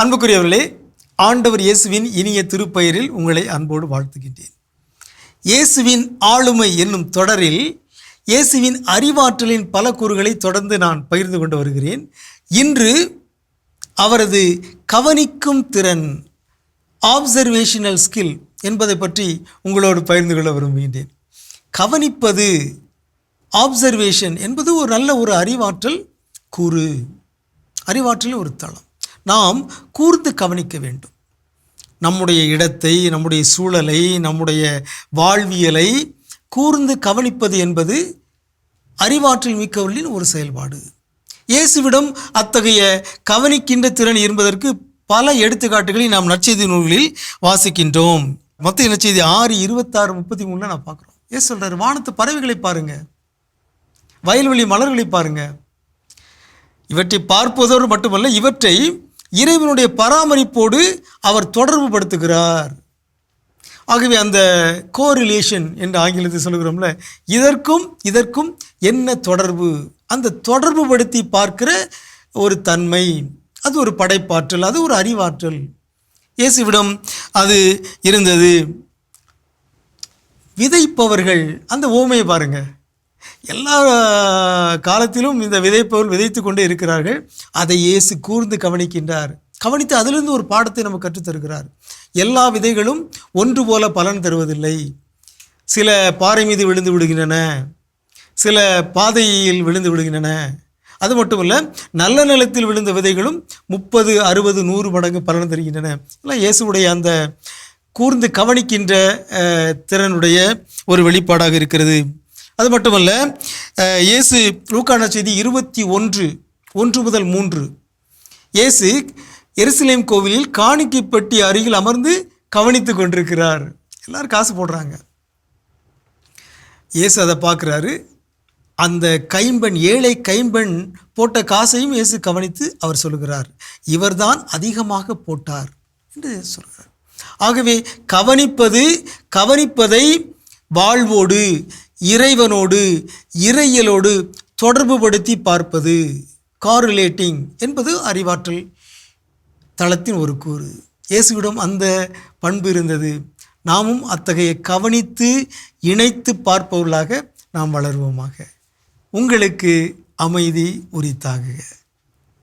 அன்புக்குரியவர்களே ஆண்டவர் இயேசுவின் இனிய திருப்பெயரில் உங்களை அன்போடு வாழ்த்துகின்றேன். இயேசுவின் ஆளுமை என்னும் தொடரில் இயேசுவின் அறிவாற்றலின் பல கூறுகளை தொடர்ந்து நான் பகிர்ந்து கொண்டு வருகிறேன். இன்று அவரது கவனிக்கும் திறன் ஆப்சர்வேஷனல் ஸ்கில் என்பதை பற்றி உங்களோடு பகிர்ந்து கொள்ள விரும்புகின்றேன். கவனிப்பது ஆப்சர்வேஷன் என்பது ஒரு நல்ல ஒரு அறிவாற்றல் கூறு. அறிவாற்றல் ஒரு தளம். நாம் கூர்ந்து கவனிக்க வேண்டும். நம்முடைய இடத்தை நம்முடைய சூழலை நம்முடைய வாழ்வியலை கூர்ந்து கவனிப்பது என்பது அறிவாற்றல் மிக்கவர்களின் ஒரு செயல்பாடு. இயேசுவிடம் அத்தகைய கவனிக்கின்ற திறன் என்பதற்கு பல எடுத்துக்காட்டுகளை நாம் நற்செய்தி நூல்களில் வாசிக்கின்றோம். மொத்த நற்செய்தி ஆறு இருபத்தாறு முப்பத்தி மூணில் நான் பார்க்குறோம். ஏன் சொல்கிறார் வானத்து பறவைகளை பாருங்க. வயல்வெளி மலர்களை பாருங்க. இவற்றை பார்ப்பதோடு மட்டுமல்ல இவற்றை இறைவனுடைய பராமரிப்போடு அவர் தொடர்பு படுத்துகிறார். ஆகவே அந்த கோரிலேஷன் என்று ஆங்கிலத்தில் சொல்லுகிறோம்ல இதற்கும் இதற்கும் என்ன தொடர்பு? அந்த தொடர்பு படுத்தி பார்க்கிற ஒரு தன்மை அது ஒரு படைப்பாற்றல் அது ஒரு அறிவாற்றல். இயேசுவிடம் அது இருந்தது. விதைப்பவர்கள் அந்த ஓமையை பாருங்கள் எல்லா காலத்திலும் இந்த விதைப்பவர்கள் விதைத்து கொண்டே இருக்கிறார்கள். அதை இயேசு கூர்ந்து கவனிக்கின்றார். கவனித்து அதிலிருந்து ஒரு பாடத்தை நமக்கு கற்றுத் தருகிறார். எல்லா விதைகளும் ஒன்று போல பலன் தருவதில்லை. சில பாறை மீது விழுந்து விடுகின்றன. சில பாதையில் விழுந்து விடுகின்றன. அது மட்டுமல்ல நல்ல நிலத்தில் விழுந்த விதைகளும் முப்பது அறுபது நூறு மடங்கு பலன் தருகின்றன. எல்லாம் இயேசுடைய அந்த கூர்ந்து கவனிக்கின்ற திறனுடைய ஒரு வெளிப்பாடாக இருக்கிறது. அது மட்டுமல்ல இயேசு லூக்கான செய்தி இருபத்தி ஒன்று ஒன்று முதல் மூன்று. இயேசு எருசலேம் கோவிலில் காணிக்கை பெட்டி அருகில் அமர்ந்து கவனித்து கொண்டிருக்கிறார். எல்லாரும் காசு போடுறாங்க. இயேசு அதை பார்க்குறாரு. அந்த கைம்பெண் ஏழை கைம்பெண் போட்ட காசையும் இயேசு கவனித்து அவர் சொல்லுகிறார். இவர்தான் அதிகமாக போட்டார் என்று சொல்கிறார் ஆகவே கவனிப்பது கவனிப்பதை வாழ்வோடு இறைவனோடு இறையலோடு தொடர்புபடுத்தி பார்ப்பது காரிலேட்டிங் என்பது அறிவாற்றல் தளத்தின் ஒரு கூறு. இயேசுவிடம் அந்த பண்பு இருந்தது. நாமும் அத்தகைய கவனித்து இணைத்து பார்ப்பவர்களாக நாம் வளருவோமாக. உங்களுக்கு அமைதி உரித்தாகுக.